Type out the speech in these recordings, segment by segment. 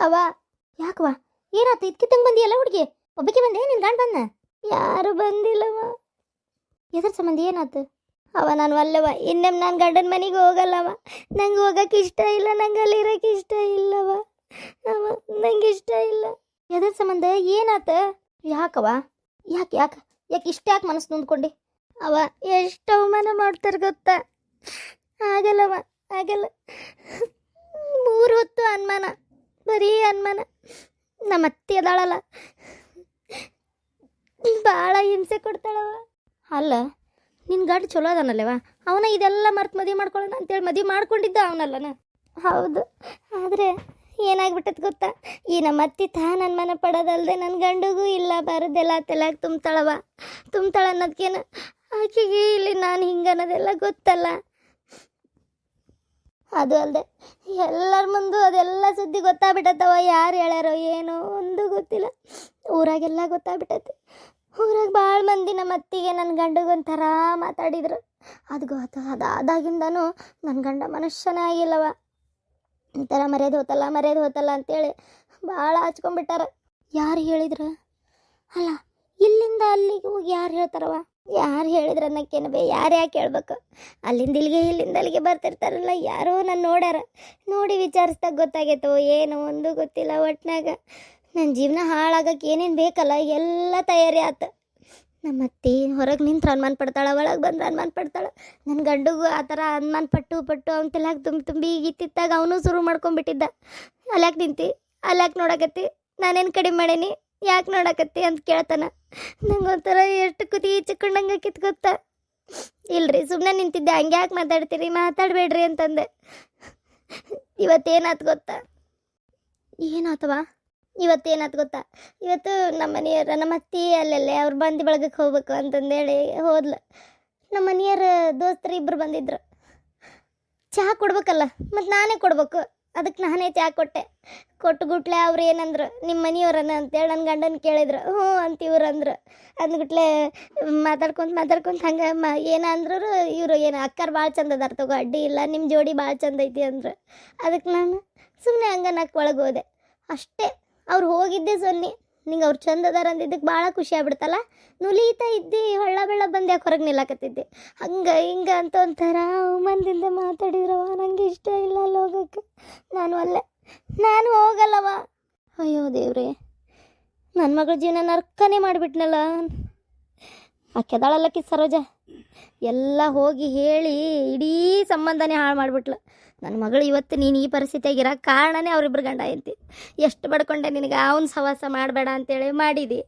ಅವ ಯಾಕವ ಏನಾತ ಇದ್ಕಿತ್ತಂಗೆ ಬಂದಿಯಲ್ಲ ಹುಡುಗಿ? ಒಬ್ಬಕ್ಕೆ ಬಂದೆ, ನಿನ್ ಗಂಡ ಬಂದ ಯಾರು ಬಂದಿಲ್ಲವ ಎದ್ರ ಸಂಬಂಧ ಏನಾತು? ಅವ ನಾನು ಅಲ್ಲವ ಇನ್ನೊಮ್ಮೆ ನಾನು ಗಂಡನ ಮನೆಗೆ ಹೋಗಲ್ಲವ ನಂಗೆ ಹೋಗಕ್ಕೆ ಇಷ್ಟ ಇಲ್ಲ ನಂಗೆ ಅಲ್ಲಿ ಇಷ್ಟ ಇಲ್ಲವ ಅವ, ನಂಗೆ ಇಷ್ಟ ಇಲ್ಲ. ಎದ್ರ ಸಂಬಂಧ ಏನಾತ? ಯಾಕವ ಯಾಕೆ ಯಾಕೆ ಯಾಕೆ ಇಷ್ಟ ಯಾಕೆ ಮನಸ್ಸು ನೊಂದ್ಕೊಂಡಿ? ಅವ ಎಷ್ಟು ಅವಮಾನ ಮಾಡ್ತಾರೆ ಗೊತ್ತಾ? ಆಗಲ್ಲವ ಆಗಲ್ಲ. ಮೂರು ಹೊತ್ತು ಅನುಮಾನ. ಬರೀ ಅನುಮಾನ. ನಮ್ಮ ಅತ್ತಿ ಅದಾಳಲ್ಲ. ಭಾಳ ಹಿಂಸೆ ಕೊಡ್ತಾಳವ. ಅಲ್ಲ ನಿನ್ನ ಗಾಡಿ ಚಲೋ ಅದಾನಲ್ಲವ? ಅವನ ಇದೆಲ್ಲ ಮರ್ತು ಮದುವೆ ಮಾಡ್ಕೊಳ್ಳೋಣ ಅಂತೇಳಿ ಮದುವೆ ಮಾಡ್ಕೊಂಡಿದ್ದ ಅವನಲ್ಲನ? ಹೌದು. ಆದರೆ ಏನಾಗ್ಬಿಟ್ಟದ ಗೊತ್ತಾ? ಈ ನಮ್ಮ ಅತ್ತಿ ತಾನು ಅನುಮಾನ ಪಡೋದಲ್ದೆ ನನ್ನ ಗಂಡಿಗೂ ಇಲ್ಲ, ಬರೋದೆಲ್ಲ ತೆಲಾಗ ತುಂಬ್ತಾಳವ. ತುಂಬ್ತಾಳ ಅನ್ನೋದಕ್ಕೇನು ಆಕೆಗೆ ಇಲ್ಲಿ ನಾನು ಹಿಂಗೆ ಅನ್ನೋದೆಲ್ಲ ಗೊತ್ತಲ್ಲ. ಅದು ಅಲ್ಲದೆ ಎಲ್ಲರ ಮುಂದೆ ಅದೆಲ್ಲ ಸುದ್ದಿ ಗೊತ್ತಾಗ್ಬಿಟ್ಟತ್ತವ ಯಾರು ಹೇಳ್ಯಾರೋ ಏನೋ ಒಂದು ಗೊತ್ತಿಲ್ಲ. ಊರಾಗೆಲ್ಲ ಗೊತ್ತಾಗ್ಬಿಟ್ಟೈತೆ. ಊರಾಗ ಭಾಳ ಮಂದಿ ನಮ್ಮ ಅತ್ತಿಗೆ ನನ್ನ ಗಂಡಗೊಂಥರ ಮಾತಾಡಿದ್ರು. ಅದು ಗೊತ್ತ ಅದಾದಾಗಿಂದನೂ ನನ್ನ ಗಂಡ ಮನುಷ್ಯನೇ ಆಗಿಲ್ಲವ ಒಂಥರ ಮರ್ಯಾದೆ ಹೋತಲ್ಲ ಮರ್ಯಾದೆ ಹೋತಲ್ಲ ಅಂತೇಳಿ ಭಾಳ ಹಚ್ಕೊಂಡ್ಬಿಟ್ಟಾರ ಯಾರು ಹೇಳಿದ್ರು? ಅಲ್ಲ ಹೋಗಿ ಯಾರು ಹೇಳ್ತಾರವ ಯಾರು ಹೇಳಿದ್ರ ಅನ್ನಕ್ಕೇನು ಬೇ, ಯಾರು ಯಾಕೆ ಹೇಳ್ಬೇಕು? ಅಲ್ಲಿಂದ ಇಲ್ಲಿಗೆ, ಇಲ್ಲಿಂದ ಅಲ್ಲಿಗೆ ಬರ್ತಿರ್ತಾರಲ್ಲ, ಯಾರೋ ನಾನು ನೋಡ್ಯಾರ. ನೋಡಿ ವಿಚಾರಿಸ್ದಾಗ ಗೊತ್ತಾಗೈತೋ, ಏನೋ ಒಂದು ಗೊತ್ತಿಲ್ಲ ಒಟ್ನಾಗ. ನನ್ನ ಜೀವನ ಹಾಳಾಗಕ್ಕೆ ಏನೇನು ಬೇಕಲ್ಲ, ಎಲ್ಲ ತಯಾರಿ ಆತ. ನಮ್ಮ ಅತ್ತೆ ಹೊರಗೆ ನಿಂತು ಅನುಮಾನ ಪಡ್ತಾಳೆ, ಒಳಗೆ ಬಂದ್ರೆ ಅನುಮಾನ ಪಡ್ತಾಳೆ. ನನ್ನ ಗಂಡಗೂ ಆ ಥರ ಅನುಮಾನ ಪಟ್ಟು ಪಟ್ಟು ಅವ್ನ ತಲೆಯಾಗ ತುಂಬಿ ತುಂಬಿ ಈಗಿತ್ತಿತ್ತಾಗ ಅವನು ಶುರು ಮಾಡ್ಕೊಂಡ್ಬಿಟ್ಟಿದ್ದ. ಅಲ್ಯಾಕೆ ನಿಂತಿ, ಅಲ್ಯಾಕೆ ನೋಡಕತ್ತಿ, ನಾನೇನು ಕಡಿಮೆ ಮಾಡೀನಿ? ಯಾಕೆ ನೋಡಕತ್ತಿ ಅಂತ ಕೇಳ್ತಾನ. ನಂಗೆ ಒಂಥರ ಎಷ್ಟು ಕುದಿ ಈಚಕೊಂಡಂಗೆ ಕಿತ್ ಗೊತ್ತಾ. ಇಲ್ರಿ ಸುಮ್ಮನೆ ನಿಂತಿದ್ದೆ. ಹಂಗೆ ಯಾಕೆ ಮಾತಾಡ್ತೀರಿ? ಮಾತಾಡಬೇಡ್ರಿ ಅಂತಂದೆ. ಇವತ್ತೇನಾತ್ ಗೊತ್ತಾ? ಏನಾತವಾ? ಇವತ್ತೇನಾತ್ ಗೊತ್ತಾ? ಇವತ್ತು ನಮ್ಮ ಮನೆಯವ್ರ ನಮ್ಮ ಅತ್ತಿ ಅಲ್ಲೆಲ್ಲೇ ಅವ್ರು ಬಂದು ಬಳಗಕ್ಕೆ ಹೋಗ್ಬೇಕು ಅಂತಂದೇಳಿ ಹೋದ್ಲು. ನಮ್ಮ ಮನೆಯವ್ರ ದೋಸ್ತರು ಇಬ್ಬರು ಬಂದಿದ್ರು. ಚಹಾ ಕೊಡ್ಬೇಕಲ್ಲ ಮತ್ತು ನಾನೇ ಕೊಡ್ಬೇಕು. ಅದಕ್ಕೆ ನಾನೇ ತ್ಯಾಗ ಕೊಟ್ಟೆ. ಕೊಟ್ಟು ಗುಟ್ಲೆ ಅವ್ರು ಏನಂದ್ರು, ನಿಮ್ಮ ಮನೆಯವ್ರನ್ನ ಅಂತೇಳಿ ನನ್ನ ಗಂಡನ ಕೇಳಿದ್ರು. ಹ್ಞೂ ಅಂತ ಇವ್ರು ಅಂದ್ರು. ಅಂದ್ಬಿಟ್ಲೆ ಮಾತಾಡ್ಕೊಂತ ಮಾತಾಡ್ಕೊಂತ ಹಂಗೆ ಮ ಏನಂದ್ರು ಇವರು ಏನು, ಅಕ್ಕರ್ ಭಾಳ ಚಂದ ಅದಾರ ತಗೋ, ಅಡ್ಡಿ ಇಲ್ಲ ನಿಮ್ಮ ಜೋಡಿ ಭಾಳ ಚಂದ ಐತಿ ಅಂದ್ರು. ಅದಕ್ಕೆ ನಾನು ಸುಮ್ಮನೆ ಹಂಗೆ ನಾಲ್ಕು ಒಳಗೆ ಹೋದೆ. ಅಷ್ಟೇ, ಅವ್ರು ಹೋಗಿದ್ದೆ ಸೊನ್ನೆ. ನಿಂಗೆ ಅವ್ರು ಚಂದ ಅದಾರ ಅಂದಿದ್ದಕ್ಕೆ ಭಾಳ ಖುಷಿ ಆಗ್ಬಿಡ್ತಲ್ಲ? ನುಲೀತಾ ಇದ್ದಿ, ಹೊಳ್ಳ ಬೆಳ್ಳ ಬಂದು ಹೊರಗೆ ನಿಲ್ಲಕತ್ತಿದ್ದೆ. ಹಂಗೆ ಹಿಂಗೆ ಅಂತ ಒಂಥರ ಮಂದಿಂದ ಮಾತಾಡಿದ್ರವ ನನಗೆ ಇಷ್ಟ ಇಲ್ಲ ಅಲ್ಲಿ ಹೋಗಕ್ಕೆ ನಾನು ಅಲ್ಲ. ನಾನು ಹೋಗಲ್ಲವ ಅಯ್ಯೋ ದೇವ್ರಿ. ನನ್ನ ಮಗಳ ಜೀವನ ನರ್ಕನೇ ಮಾಡಿಬಿಟ್ನಲ್ಲ. ಆಕೆದಾಳಲ್ಲಕ್ಕಿ ಸರೋಜ ಎಲ್ಲ ಹೋಗಿ ಹೇಳಿ ಇಡೀ ಸಂಬಂಧನೇ ಹಾಳು ಮಾಡಿಬಿಟ್ಲು. ನನ್ನ ಮಗಳು ಇವತ್ತು ನೀನು ಈ ಪರಿಸ್ಥಿತಿಯಾಗಿರೋ ಕಾರಣನೇ ಅವರಿಬ್ಬರು ಗಂಡ ಐತಿ ಎಷ್ಟು ಬಡ್ಕೊಂಡೆ ನಿನಗೆ? ಅವನ ಸವಾಸ ಮಾಡಬೇಡ ಅಂತೇಳಿ ಮಾಡಿದಿ.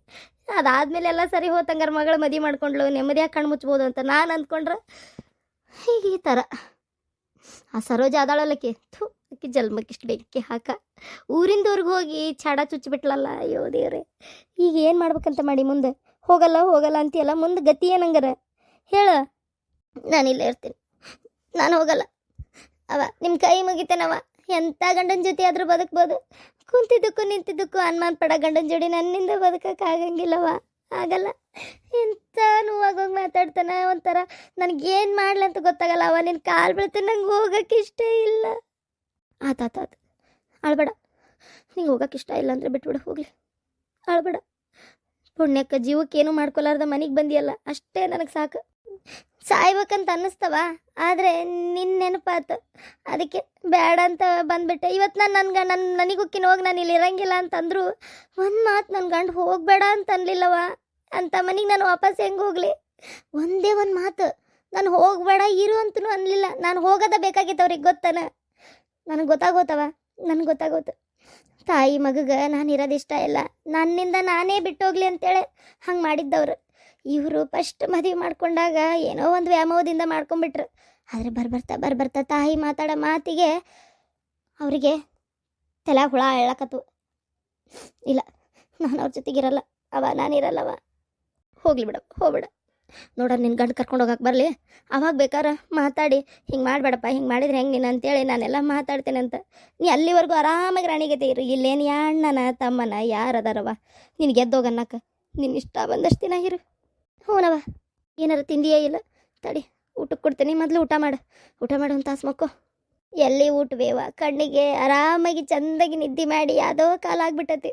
ಅದಾದಮೇಲೆ ಎಲ್ಲ ಸರಿ ಹೋತಂಗಾರ ಮಗಳು ಮದುವೆ ಮಾಡ್ಕೊಂಡ್ಳು. ನೆಮ್ಮದಿಯಾಗಿ ಕಣ್ಣು ಮುಚ್ಬೋದು ಅಂತ ನಾನು ಅಂದ್ಕೊಂಡ್ರೆ ಹೀಗೆ ಈ ಥರ ಆ ಸರೋಜ ಅದಾಳಲ್ಲಕ್ಕೆ ಥೂ, ಅಕ್ಕಿ ಜಲ್ಮಕ್ಕಿಷ್ಟು ಬೆಂಕಿ ಹಾಕ. ಊರಿಂದ ಊರಿಗೆ ಹೋಗಿ ಚಾಡ ಚುಚ್ಚಿಬಿಟ್ಲಲ್ಲ, ಅಯ್ಯೋ ದೇವ್ರೆ. ಈಗ ಏನು ಮಾಡ್ಬೇಕಂತ ಮಾಡಿ ಮುಂದೆ? ಹೋಗಲ್ಲ ಹೋಗಲ್ಲ ಅಂತೀಯಲ್ಲ, ಮುಂದೆ ಗತಿ ಏನಂಗಾರ? ಹೇಳ. ನಾನು ಇಲ್ಲೇ ಇರ್ತೀನಿ. ನಾನು ಹೋಗಲ್ಲ. ಅವ ನಿಮ್ಮ ಕೈ ಮುಗಿತೇನವ? ಎಂಥ ಗಂಡನ ಜೊತೆ ಆದರೂ ಬದುಕ್ಬೋದು. ಕುಂತಿದ್ದಕ್ಕೂ ನಿಂತಿದ್ದಕ್ಕೂ ಅನುಮಾನ ಪಡ, ಗಂಡನ ಜೋಡಿ ನನ್ನಿಂದ ಬದುಕೋಕ್ಕಾಗಂಗಿಲ್ಲವ ಆಗಲ್ಲ. ಎಂಥ ನೋವಾಗೋಗಿ ಮಾತಾಡ್ತಾನೆ ಒಂಥರ. ನನಗೇನು ಮಾಡ್ಲಿ ಅಂತ ಗೊತ್ತಾಗಲ್ಲ ಅವ. ನಿನ್ನ ಕಾಲು ಬೀಳ್ತೀನಿ ನಂಗೆ ಹೋಗಕ್ಕೆ ಇಷ್ಟ ಇಲ್ಲ. ಆತಾತಾತ ಅಳ್ಬೇಡ ನಿಂಗೆ ಹೋಗಕ್ಕೆ ಇಷ್ಟ ಇಲ್ಲ ಅಂದರೆ ಬಿಟ್ಬಿಡು, ಹೋಗ್ಲಿ. ಅಳ್ಬೇಡ ಪುಣ್ಯಕ್ಕ ಜೀವಕ್ಕೆ ಏನೂ ಮಾಡ್ಕೊಲಾರ್ದ ಮನೆಗೆ ಬಂದಿಯಲ್ಲ, ಅಷ್ಟೇ ನನಗೆ ಸಾಕು. ಸಾಯ್ಬೇಕಂತ ಅನ್ನಿಸ್ತವ, ಆದರೆ ನಿನ್ನ ನೆನಪಾತು. ಅದಕ್ಕೆ ಬೇಡ ಅಂತ ಬಂದ್ಬಿಟ್ಟೆ. ಇವತ್ತು ನಾನು ನನ್ನ ನನ್ನ ನನಗುಕ್ಕಿನ ಹೋಗಿ ನಾನು ಇಲ್ಲಿ ಇರಂಗಿಲ್ಲ ಅಂತಂದ್ರು ಒಂದು ಮಾತು ನನ್ನ ಗಂಡು ಹೋಗಬೇಡ ಅಂತ ಅನ್ಲಿಲ್ಲವ. ಅಂತ ಮನೆಗೆ ನಾನು ವಾಪಸ್ ಹೆಂಗೆ ಹೋಗಲಿ? ಒಂದೇ ಒಂದು ಮಾತು. ನಾನು ಹೋಗಬೇಡ, ಇರು ಅಂತೂ ಅನ್ಲಿಲ್ಲ. ನಾನು ಹೋಗೋದ ಬೇಕಾಗಿತ್ತು ಅವ್ರಿಗೆ ಗೊತ್ತಾನ? ನನಗೆ ಗೊತ್ತಾಗೋತವ? ನನಗೆ ಗೊತ್ತಾಗೋತು. ತಾಯಿ ಮಗಗೆ ನಾನು ಇರೋದು ಇಷ್ಟ ಇಲ್ಲ. ನನ್ನಿಂದ ನಾನೇ ಬಿಟ್ಟೋಗ್ಲಿ ಅಂತೇಳಿ ಹಂಗೆ ಮಾಡಿದ್ದವ್ರು. ಇವರು ಫಸ್ಟ್ ಮದುವೆ ಮಾಡ್ಕೊಂಡಾಗ ಏನೋ ಒಂದು ವ್ಯಾಮೋಹದಿಂದ ಮಾಡ್ಕೊಂಡ್ಬಿಟ್ರು. ಆದರೆ ಬರ್ಬರ್ತಾ ಬರ್ಬರ್ತಾ ತಾಯಿ ಮಾತಾಡೋ ಮಾತಿಗೆ ಅವರಿಗೆ ತಲೆ ಹುಳ ಹೇಳಕತ್ತು ಇಲ್ಲ, ನಾನು ಅವ್ರ ಜೊತೆಗಿರಲ್ಲ, ಅವ ನಾನಿರಲ್ಲವ ಹೋಗ್ಲಿ ಬಿಡಪ್ಪ ಹೋಗ್ಬಿಡ. ನೋಡ ನಿನ್ನ ಗಂಡು ಕರ್ಕೊಂಡು ಹೋಗಕ್ಕೆ ಬರಲಿ. ಅವಾಗ ಬೇಕಾರ ಮಾತಾಡಿ. ಹಿಂಗೆ ಮಾಡಬೇಡಪ್ಪ, ಹಿಂಗೆ ಮಾಡಿದ್ರೆ ಹೆಂಗೆ ನೀನು ಅಂತೇಳಿ ನಾನೆಲ್ಲ ಮಾತಾಡ್ತೇನೆ ಅಂತ. ನೀ ಅಲ್ಲಿವರೆಗೂ ಆರಾಮಾಗಿ ರಾಣಿಗತೆ ಇರು ಇಲ್ಲೇನು ಅಣ್ಣನ ತಮ್ಮನ ಯಾರು ಅದಾರವ ನಿನಗೆ ಗೆದ್ದೋಗನ್ನಕ್ಕೆ ನಿನ್ನ ಇಷ್ಟ ಬಂದಷ್ಟು ದಿನ ಇರು. ಹ್ಞೂನವ ಏನಾರು ತಿಂದಿಯೇ ಇಲ್ಲ? ತಡಿ, ಊಟಕ್ಕೆ ಕೊಡ್ತೀನಿ. ಮೊದಲು ಊಟ ಮಾಡು. ಊಟ ಮಾಡು ಒಂದು ತಾಸು ಎಲ್ಲಿ ಊಟವೇವ ಕಣ್ಣಿಗೆ ಆರಾಮಾಗಿ ಚಂದಾಗಿ ನಿದ್ದೆ ಮಾಡಿ ಯಾವುದೋ ಕಾಲ ಆಗ್ಬಿಟ್ಟತಿ.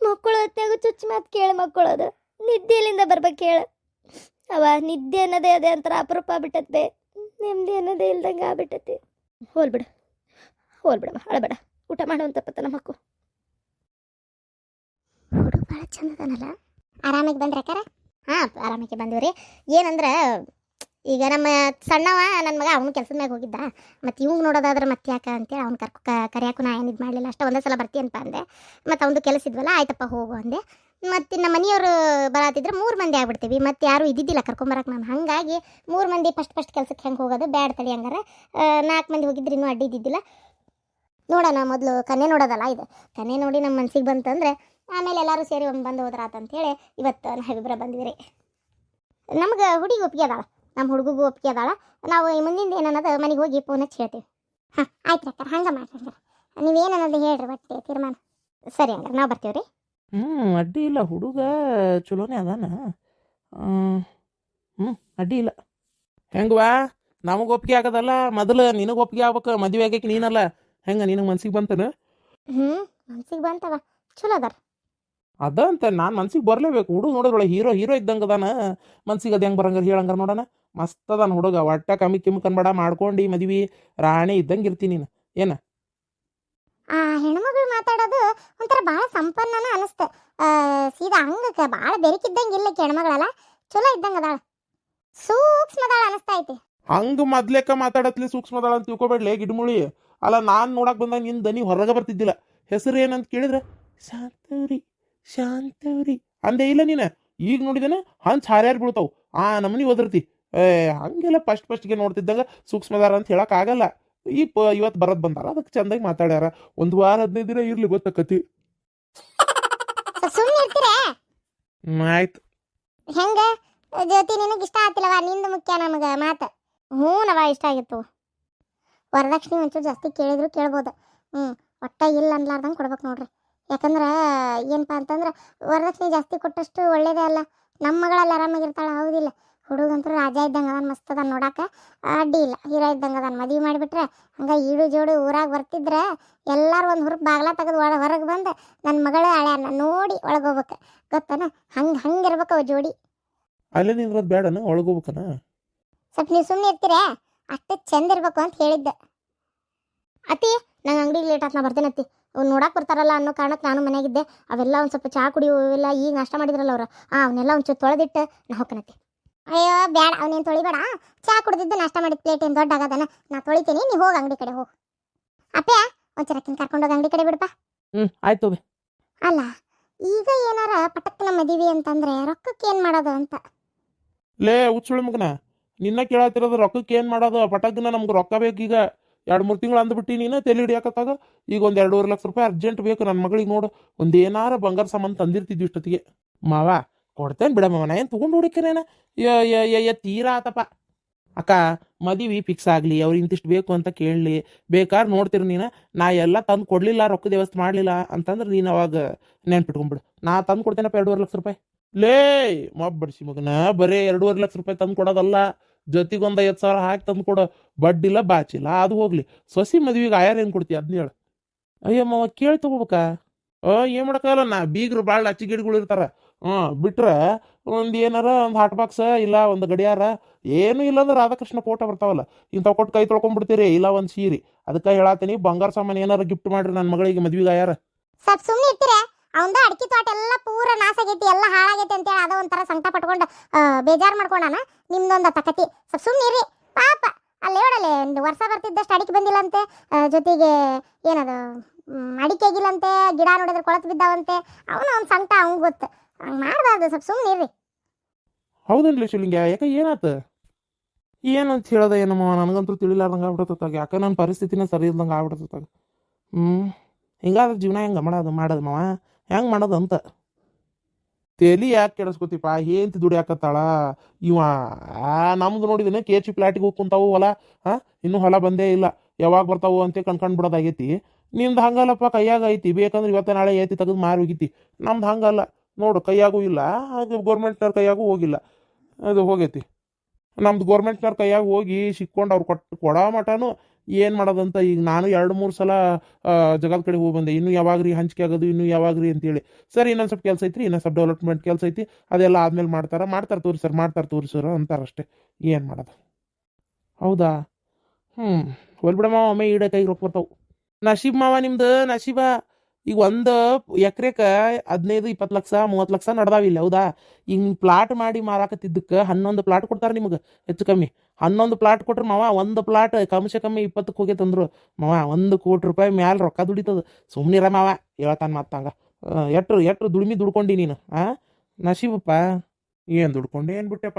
ಮಕ್ಕಳು ಹೊತ್ನಾಗ ಚುಚ್ಚು ಮಾತು ಕೇಳು ಮಕ್ಕಳದು ನಿದ್ದೆ ಎಲ್ಲಿಂದ ಬರ್ಬೇಕು ಹೇಳು ಅವ, ನಿದ್ದೆ ಅನ್ನೋದೇ ಅದೇ ಒಂಥರ ಅಪರೂಪ ಆಗ್ಬಿಟ್ಟತ್ತೆ ನೆಮ್ಮದಿ ಅನ್ನೋದೇ ಇಲ್ದಂಗೆ ಆಗ್ಬಿಟ್ಟತಿ. ಹೋಲ್ಬಿಡು ಹೋಲ್ಬಿಡಮ್ಮ ಅಳಬೇಡ. ಊಟ ಮಾಡುವಂಥ ಪತ್ತ ನಮ್ಮ ಮಕ್ಕು. ಹುಡುಗ ಭಾಳ ಚಂದದನಲ್ಲ ಆರಾಮಾಗಿ ಬಂದ್ರೆ ಅಕ್ಕಾರ ಆರಾಮಕ್ಕೆ ಬಂದೀವಿ ರೀ. ಏನಂದ್ರೆ, ಈಗ ನಮ್ಮ ಸಣ್ಣವ ನನ್ನ ಮಗ, ಅವನು ಕೆಲಸದ ಮ್ಯಾಗ ಹೋಗಿದ್ದ. ಮತ್ತು ಇವಂಗೆ ನೋಡೋದಾದ್ರೆ ಮತ್ತೆ ಯಾಕೆ ಅಂತೇಳಿ ಅವ್ನು ಕರ್ಕೊ ಕರಿಯಾಕು ನಾ ಏನು ಇದು ಮಾಡಲಿಲ್ಲ, ಅಷ್ಟೇ ಒಂದೇ ಸಲ ಬರ್ತೀನಿ ಅಂತ ಅಂದೆ. ಮತ್ತು ಅವನು ಕೆಲಸ ಇದ್ವಲ್ಲ, ಆಯ್ತಪ್ಪ ಹೋಗು ಅಂದೆ. ಮತ್ತು ನಮ್ಮ ಮನೆಯವರು ಬರತ್ತಿದ್ರೆ ಮೂರು ಮಂದಿ ಆಗ್ಬಿಡ್ತೀವಿ. ಮತ್ತು ಯಾರೂ ಇದ್ದಿದ್ದಿಲ್ಲ ಕರ್ಕೊಂಬರಕ್ಕೆ ನಾನು. ಹಾಗಾಗಿ ಮೂರು ಮಂದಿ ಫಸ್ಟ್ ಫಸ್ಟ್ ಕೆಲಸಕ್ಕೆ ಹೆಂಗೆ ಹೋಗೋದು ಬ್ಯಾಡ್ ತಡಿ ಹಂಗಾರೆ. ನಾಲ್ಕು ಮಂದಿ ಹೋಗಿದ್ರೆ ಇನ್ನೂ ಅಡ್ಡಿ ನೋಡೋಣ, ಮೊದಲು ಕನೆ ನೋಡೋದಲ್ಲ ಇದು. ಕನೆ ನೋಡಿ ನಮ್ಮ ಮನ್ಸಿಗೆ ಬಂತಂದ್ರೆ ಆಮೇಲೆ ಎಲ್ಲರೂ ಸೇರಿ ಒಮ್ಮೆ ಬಂದು ಹೋದ್ರಾತ ಅಂತೇಳಿ ಇವತ್ತು ನಾವಿಬ್ಬರ ಬಂದಿವಿ ರೀ ನಮ್ಗೆ ಹುಡುಗಿ ಒಪ್ಪಿಗೆ ಅದಾಳ. ನಮ್ಮ ಹುಡುಗಿಗೂ ಒಪ್ಪಿಗೆ ಅದಾಳ. ನಾವು ಈ ಮುಂದಿನ ಏನನ್ನೋದು ಮನೆಗೆ ಹೋಗಿ ಫೋನ್ ಹಚ್ಚಿ ಹೇಳ್ತೀವಿ. ಹಾಂ ಆಯ್ತು ಅಕ್ಕ ಹಂಗೆ ಮಾಡ್ರಿ ನೀವೇನನ್ನೋದು ಹೇಳ್ರಿ ಬಟ್ಟೆ ತೀರ್ಮಾನ. ಸರಿ ಹಂಗಾರೆ ನಾವು ಬರ್ತೀವಿ ರೀ ಹ್ಞೂ ಅಡ್ಡಿ ಇಲ್ಲ. ಹುಡುಗ ಚಲೋನೇ ಅದಾನ. ಹ್ಞೂ ಅಡ್ಡಿ ಇಲ್ಲ. ಹೆಂಗವಾ? ನಮಗೆ ಒಪ್ಪಿಗೆ ಆಗದಲ್ಲ. ಮೊದಲು ನಿನಗೆ ಒಪ್ಪಿಗೆ ಆಗ್ಬೇಕು. ಮದುವೆ ಆಗಕ್ಕೆ ನೀನಲ್ಲ. ಹೆಂಗೆ ನಿನಗೆ ಮನ್ಸಿಗೆ ಬಂತನ? ಹ್ಞೂ ಮನ್ಸಿಗೆ ಬಂತವ. ಚಲೋ ಅದಾರ. ಅದ ಅಂತ ನಾನು ಮನ್ಸಿಗೆ ಬರಲೇಬೇಕು. ಹುಡುಗ ನೋಡೋದ್ರೊಳಗೆ ಹೀರೋ ಹೀರೋ ಇದ್ದಂಗೆ ಅದಾನ. ಮನ್ಸಿಗೆ ಅದು ಹೆಂಗೆ ಬರಂಗಾರ ಹೇಳಂಗಾರ ನೋಡೋಣ. ಮಸ್ತ್ ಅದಾನ ಹುಡುಗ. ಒಟ್ಟ ಕಮ್ಮಿ ಕಿಮ್ಮಿ ಕನ್ಬೇಡ ಮಾಡ್ಕೊಂಡು ಮದ್ವಿ. ರಾಣಿ ಇದ್ದಂಗೆ ಇರ್ತೀನಿ ನೀನು. ಆ ಹೆಣ್ಮಗಳು ಮಾತಾಡೋದು ಒಂಥರ ಭಾಳ ಸಂಪನ್ನನ ಅನಿಸ್ತು. ಆ, ಸೀದಾ ಹಂಗಕ್ಕೆ ಭಾಳ ಬೆರಕಿದ್ದಂಗೆ ಇಲ್ಲ ಹೆಣ್ಮಗಳಲ್ಲ ಚಲೋ ಇದ್ದಂಗೆ ಅದಾಳ. ಸೂಕ್ಷ್ಮದಾಳ ಅನಿಸ್ತಾ ಐತಿ ಹಂಗೆ ಮೊದ್ಲೇಕ ಮಾತಾಡತ್ಲಿ ಸೂಕ್ಷ್ಮದಾಳ ಅಂತ ತಿಳ್ಕೊಬೇಡ್ಲೆ ಗಿಡಮುಳಿ. ಅಲ್ಲ ನಾನು ನೋಡಕ್ ಬಂದಾಗ ನಿನ್ನ ದನಿ ಹೊರಗೆ ಬರ್ತಿದ್ದಿಲ್ಲ. ಹೆಸರು ಏನಂತ ಕೇಳಿದ್ರೆ? ಶಾಂತವ್ರಿ ಶಾಂತವ್ರಿ. ಅಂದೇ ಇಲ್ಲ ನೀನು. ಈಗ ನೋಡಿದನ ಹಂಚ್ ಹಾರ್ಯಾರು ಬೀಳ್ತಾವು. ಆ ನಮನಿ ಒದರ್ತಿ. ಏ ಹಂಗೆಲ್ಲ ಫಸ್ಟ್ ಫಸ್ಟ್ಗೆ ನೋಡ್ತಿದ್ದಾಗ ಸೂಕ್ಷ್ಮದಾರ ಅಂತ ಹೇಳಕ್ ಆಗಲ್ಲ. ಈ ಪ ಇವತ್ತು ಬರೋದು ಬಂದಾರ ಅದಕ್ಕೆ ಚಂದಾಗಿ ಮಾತಾಡ್ಯಾರ. ಒಂದು ವಾರ ಹದಿನೈದು ದಿನ ಇರ್ಲಿ ಗೊತ್ತಾಕತಿ. ಆಯ್ತು. ಹೆಂಗ? ಜ್ಯೋತಿ ನಿನಗೆ ಇಷ್ಟ ಆತಿಲ್ಲವ? ನಿಂದು ಮುಖ್ಯ ನಮಗೆ ಮಾತು. ಹ್ಞೂ ನವ ಇಷ್ಟ ಆಗಿತ್ತು. ವರದಕ್ಷಿಣೆ ಒಂಚೂರು ಜಾಸ್ತಿ ಕೇಳಿದ್ರು ಕೇಳ್ಬೋದು. ಹ್ಞೂ ಒಟ್ಟ ಇಲ್ಲ ಅನ್ಲಾರ್ದಂಗೆ ಕೊಡ್ಬೇಕು ನೋಡ್ರಿ. ಯಾಕಂದ್ರೆ ಏನಪ್ಪ ಅಂತಂದ್ರೆ ವರದಕ್ಷಿಣೆ ಜಾಸ್ತಿ ಕೊಟ್ಟಷ್ಟು ಒಳ್ಳೇದೇ ಅಲ್ಲ. ನಮ್ಮ ಮಗಳಲ್ಲಿ ಆರಾಮಾಗಿರ್ತಾಳೆ ಹೌದಿಲ್ಲ. ಹುಡುಗಂತೂ ರಾಜ ಇದ್ದಂಗೆ ಅದನ್ನು ಮಸ್ತ್ ಅದ ನೋಡೋಕೆ. ಅಡ್ಡಿ ಇಲ್ಲ ಹೀರೋ ಇದ್ದಂಗೆ ಅದನ್ನ ಮದುವೆ ಮಾಡಿಬಿಟ್ರೆ ಹಂಗೆ ಈಡು ಜೋಡು ಊರಾಗ ಬರ್ತಿದ್ರೆ ಎಲ್ಲರೂ ಒಂದು ಹುರ್ಕ್ ಬಾಗ್ಲ ತೆಗೆದು ಒಳ ಹೊರಗೆ ಬಂದು ನನ್ನ ಮಗಳ ಹಳ್ಯಾನ ನೋಡಿ ಒಳಗೆ ಹೋಗ್ಬೇಕು. ಗೊತ್ತನ? ಹಂಗೆ ಹಂಗೆ ಇರ್ಬೇಕು ಅವ ಜೋಡಿ. ಅಲ್ಲೇ ನಿಂದ್ರದ್ ಬೇಡನ ಒಳಗೋಗ್ಬೇಕನ ಸ್ವಲ್ಪ ನೀವು ಸುಮ್ಮನೆ ಇರ್ತೀರೇ? ಅಷ್ಟು ಚಂದ ಇರ್ಬೇಕು ಅಂತ ಹೇಳಿದ್ದೆ. ಅತಿ ನಂಗೆ ಅಂಗಡಿಗೆ ಲೇಟ್ ಆತ್ನ ಬರ್ತೇನೆ ಅತ್ತಿ ನೋಡಕ್ಕೆ ಬರ್ತಾರಲ್ಲ ಅನ್ನೋ ಕಾರಣಕ್ಕೆ ನಾನು ಮನೆಯಾಗಿದ್ದೆ ಅವೆಲ್ಲ ಒಂದು ಸ್ವಲ್ಪ ಚಹಾ ಕುಡಿಯೋ ಇವೆಲ್ಲ ಈಗ ನಾಷ್ಟ ಮಾಡಿದ್ರಲ್ಲ ಅವ್ರು. ಹಾಂ ಅವನ್ನೆಲ್ಲ ಒಂಚೂರು ತೊಳೆದಿಟ್ಟು ನಾ ಹೋಗ್ಕನತ್ತಿ ಅಯ್ಯೋ ಬೇಡ ಅವನೇನು ತೊಳಿಬೇಡ. ಚಹಾ ಕುಡಿದಿದ್ದು ನಾಷ್ಟ ಮಾಡಿದ ಪ್ಲೇಟ್ ಏನು ದೊಡ್ಡ ಆಗದನ. ನಾ ತೊಳಿತೀನಿ ನೀ ಹೋಗಿ ಅಂಗಡಿ ಕಡೆ ಹೋಗು. ಅಪ್ಪೆ ಒಂಚೂರು ಅಕ್ಕಿನ ಕರ್ಕೊಂಡೋಗಿ ಅಂಗಡಿ ಕಡೆ ಬಿಡಪ್ಪ ಹ್ಞೂ ಆಯ್ತು ಅಲ್ಲ ಈಗ ಏನಾರ ಪಟಕ್ಕನ ಮದುವೆ ಅಂತಂದ್ರೆ ರೊಕ್ಕಕ್ಕೆ ಏನು ಮಾಡೋದು ಅಂತ? ಲೇ ಉಚ್ಚುಳಿ ಮಗನ ನಿನ್ನ ಕೇಳತ್ತಿರೋದು ರೊಕ್ಕಕ್ಕೆ ಏನು ಮಾಡೋದು? ಪಟಕ್ಕನ ನಮ್ಗೆ ರೊಕ್ಕ ಬೇಕೀಗ ಎರಡು ಮೂರು ತಿಂಗಳು ಅಂದ್ಬಿಟ್ಟು ನೀನು ತಲೆ ಹಿಡಿಯಾಕತ್ತಾಗ? ಈಗ ಒಂದು ಎರಡೂವರೆ ಲಕ್ಷ ರೂಪಾಯಿ ಅರ್ಜೆಂಟ್ ಬೇಕು ನನ್ನ ಮಗಳಿಗೆ ನೋಡು. ಒಂದು ಏನಾರ ಬಂಗಾರ ಸಾಮಾನು ತಂದಿರ್ತಿದ್ವಿ ಇಷ್ಟೊತ್ತಿಗೆ. ಮಾವ, ಕೊಡ್ತೇನೆ ಬಿಡಮ್ಮ ನಾ ಏನು ತೊಗೊಂಡು ಹುಡುಕರೇನ ಯ ತೀರಾ ಆತಪ್ಪ. ಅಕ್ಕ, ಮದುವೆ ಫಿಕ್ಸ್ ಆಗಲಿ, ಅವ್ರು ಇಂತಿಷ್ಟು ಬೇಕು ಅಂತ ಕೇಳಲಿ. ಬೇಕಾದ್ರೆ ನೋಡ್ತೀರಿ ನೀನು. ನಾ ಎಲ್ಲ ತಂದು ಕೊಡಲಿಲ್ಲ, ರೊಕ್ಕದ ವ್ಯವಸ್ಥೆ ಮಾಡಲಿಲ್ಲ ಅಂತಂದ್ರೆ ನೀನು ಅವಾಗ ನೆನ್ಪಿಟ್ಕೊಂಬಿಡು ನಾ ತಂದು ಕೊಡ್ತೇನಪ್ಪ ಎರಡೂವರೆ ಲಕ್ಷ ರೂಪಾಯಿ? ಲೇ ಮಬ್ಬ ಬಡ್ಸಿ ಮಗನ, ಬರೇ ಎರಡೂವರೆ ಲಕ್ಷ ರೂಪಾಯಿ ತಂದು ಕೊಡೋದಲ್ಲ. ಜೊತೆಗೊಂದು ಐದು ಸಾವಿರ ಹಾಕಿ ತಂದು ಕೊಡೋ ಬಡ್ಡಿಲ್ಲ, ಬಾಚಿಲ್ಲ, ಅದು ಹೋಗ್ಲಿ. ಸೊಸಿ ಮದ್ವಿಗೆ ಆಯಾರ ಏನು ಕೊಡ್ತೀಯ ಅದನ್ನ ಹೇಳು. ಅಯ್ಯಮ್ಮ ಕೇಳಿ ತಗೋಬೇಕಾ? ಓ ಏನು ಮಾಡೋಕ್ಕಲ್ಲ ನಾ ಬೀಗರು ಭಾಳ ಅಚ್ಚಿ ಗಿಡಗಳು ಇರ್ತಾರ. ಹ್ಞೂ ಬಿಟ್ರೆ ಒಂದು ಏನಾರ ಒಂದು ಹಾಟ್ ಬಾಕ್ಸ್ ಇಲ್ಲ ಒಂದು ಗಡಿಯಾರ, ಏನು ಇಲ್ಲಾಂದ್ರೆ ರಾಧಾಕೃಷ್ಣ ಫೋಟೋ ಬರ್ತಾವಲ್ಲ. ಇಂಥವು ಕೊಟ್ಟು ಕೈ ತೊಳ್ಕೊಂಡ್ಬಿಡ್ತೀರಿ, ಇಲ್ಲ ಒಂದು ಸೀರೆ. ಅದಕ್ಕೆ ಹೇಳತ್ತೀನಿ ಬಂಗಾರ ಸಾಮಾನು ಏನಾರ ಗಿಫ್ಟ್ ಮಾಡ್ರಿ ನನ್ನ ಮಗಳಿಗೆ ಮದ್ವೆಗೆ ಆಯಾರ. ಸ್ವಲ್ಪ ಸುಮ್ಮನೆ ಇರ್ತೀರ? ಅವಂದ ಅಡಿಕೆ ತೋಟ ಎಲ್ಲ ಪೂರ ನಾಶ ಆಗೈತಿ, ಎಲ್ಲ ಹಾಳಾಗೈತಿ ಅಂತೇಳಿ ಅದ ಒಂಥರ ಸಂಕಟ ಪಟ್ಕೊಂಡು ಬೇಜಾರು ಮಾಡ್ಕೊಂಡಾನ. ನಿಮ್ದೊಂದು ತಕತಿ. ಸ್ವಲ್ಪ ಸುಮ್ಮನೆ ಇರಿ. ಪಾಪ. ಅಲ್ಲಿ ನೋಡಲೆ ವರ್ಷ ಬರ್ತಿದ್ದಷ್ಟು ಅಡಿಕೆ ಬಂದಿಲ್ಲಂತೆ ಅಂತ ಜೊತೆಗೆ ಏನದು ಅಡಿಕೆ ಆಗಿಲ್ಲಂತೆ, ಗಿಡ ನೋಡಿದ್ರೆ ಕೊಳತು ಬಿದ್ದಾವಂತೆ. ಅವನ ಅವ್ನ ಸಂಕಟ ಅವ್ನು ಗೊತ್ತು. ಹಂಗೆ ಮಾಡಬಾರ್ದು ಸ್ವಲ್ಪ ಸುಮ್ಮನೆ ಹೌದನ್ರಿ ಶಿವಲಿಂಗ? ಯಾಕೆ ಏನಾತ ಏನಂತ ಹೇಳದ ಏನಮ್ಮ ನನಗಂತೂ ತಿಳಿಲಾರ್ದಂಗೆ ಆಗ್ಬಿಡತ್ತಾಗ ಯಾಕೆ ನನ್ನ ಪರಿಸ್ಥಿತಿನ ಸರಿ ಇಲ್ದಂಗೆ ಆಗ್ಬಿಡತ್ತಾಗ ಹ್ಞೂ ಹಿಂಗಾದ್ರೆ ಜೀವನ ಹೆಂಗೆ ಮಾಡೋದು ಮಾಡೋದು ಮಾವ? ಹೆಂಗೆ ಮಾಡೋದಂತ. ಅಂತ ಯಾಕೆ ಕೆಡಿಸ್ಕೊತಿಪ್ಪ? ಏಂತಿ ದುಡಿಯಾಕತ್ತಾಳ ಇವ ನಮ್ದು ನೋಡಿದಿನ ಕೆ ಚಿ ಪ್ಲಾಟಿಗೆ ಹೋಗಿ ಕುಂತಾವು ಹೊಲ. ಹಾಂ, ಇನ್ನೂ ಹೊಲ ಬಂದೇ ಇಲ್ಲ. ಯಾವಾಗ ಬರ್ತಾವು ಅಂತ ಕಣ್ಕಂಡು ಬಿಡೋದಾಗೈತಿ. ನಿಮ್ದು ಹಂಗಲ್ಲಪ್ಪ, ಕೈಯಾಗ ಐತಿ. ಬೇಕಂದ್ರೆ ಇವತ್ತ ನಾಳೆ ಐತಿ ತೆಗೆದು ಮಾರಿ ಹೋಗಿತಿ. ನಮ್ದು ಹಂಗಲ್ಲ. ನೋಡು, ಕೈಯಾಗೂ ಇಲ್ಲ. ಅದು ಗೌರ್ಮೆಂಟ್ನವ್ರ ಕೈಯಾಗೂ ಹೋಗಿಲ್ಲ. ಅದು ಹೋಗೈತಿ. ನಮ್ದು ಗೌರ್ಮೆಂಟ್ನವ್ರ ಕೈಯಾಗ ಹೋಗಿ ಸಿಕ್ಕೊಂಡು ಅವ್ರು ಕೊಟ್ಟು ಕೊಡೋ ಮಟನು ಏನು ಮಾಡೋದಂತ ಈಗ ನಾನು ಎರಡು, ಮೂರು ಸಲ ಜಗದ ಕಡೆ ಹೋಗಿ ಬಂದೆ. ಇನ್ನು ಯಾವಾಗ ಹಂಚಿಕೆ ಆಗೋದು, ಇನ್ನು ಯಾವಾಗ ರೀ ಅಂತೇಳಿ. ಸರ್, ಇನ್ನೊಂದು ಸ್ವಲ್ಪ ಕೆಲಸ ಐತ್ರಿ, ಇನ್ನೊಂದು ಸ್ವಲ್ಪ ಡೆವಲಪ್ಮೆಂಟ್ ಕೆಲಸ ಐತಿ. ಅದೆಲ್ಲ ಆದ್ಮೇಲೆ ಮಾಡ್ತಾರೆ. ಮಾಡ್ತಾರೆ ತೋರಿ ಸರ್ ಮಾಡ್ತಾರೆ ತೋರಿ ಸರ್ ಅಂತಾರೆ ಅಷ್ಟೇ ಏನು ಮಾಡೋದು? ಹೌದಾ? ಹ್ಞೂ ಮಾವ ಒಮ್ಮೆ ಈಡ ಕೈಗೆ ರೊಕ್ಕ ಬರ್ತಾವೆ. ನಶೀಬ್ ಮಾವ ನಿಮ್ದು? ನಶೀಬ? ಈಗ ಒಂದು ಎಕರೆಕ ಹದಿನೈದು, ಇಪ್ಪತ್ತು ಲಕ್ಷ, ಮೂವತ್ತು ಲಕ್ಷ ನಡ್ದಾವಿಲ್ಲ ಹೌದಾ? ಈಗ ನೀವು ಪ್ಲಾಟ್ ಮಾಡಿ ಮಾರಾಕತ್ತಿದ್ದಕ್ಕೆ ಹನ್ನೊಂದು ಪ್ಲಾಟ್ ಕೊಡ್ತಾರೆ ನಿಮಗೆ, ಹೆಚ್ಚು ಕಮ್ಮಿ. ಹನ್ನೊಂದು ಪ್ಲಾಟ್ ಕೊಟ್ರೆ ಮಾವ ಒಂದು ಪ್ಲಾಟ್ ಕಮ್ಸೆ ಕಮ್ಮಿ ಇಪ್ಪತ್ತಕ್ಕೆ ಹೋಗೈತಂದ್ರು ಮಾವ ಒಂದು ಕೋಟಿ ರೂಪಾಯಿ ಮ್ಯಾಲೆ ರೊಕ್ಕ ದುಡಿತದ. ಸುಮ್ಮನಿರ ಮಾವ, ಹೇಳ್ತಾನೆ ಮತ್ತಂಗ ಎಟ್ರು ಎಟ್ರು ದುಡಿಮೆ ದುಡ್ಕೊಂಡು ನೀನು, ಆ? ನಶೀಬಪ್ಪ, ಏನು ದುಡ್ಕೊಂಡೇನು ಬಿಟ್ಟೆಪ್ಪ?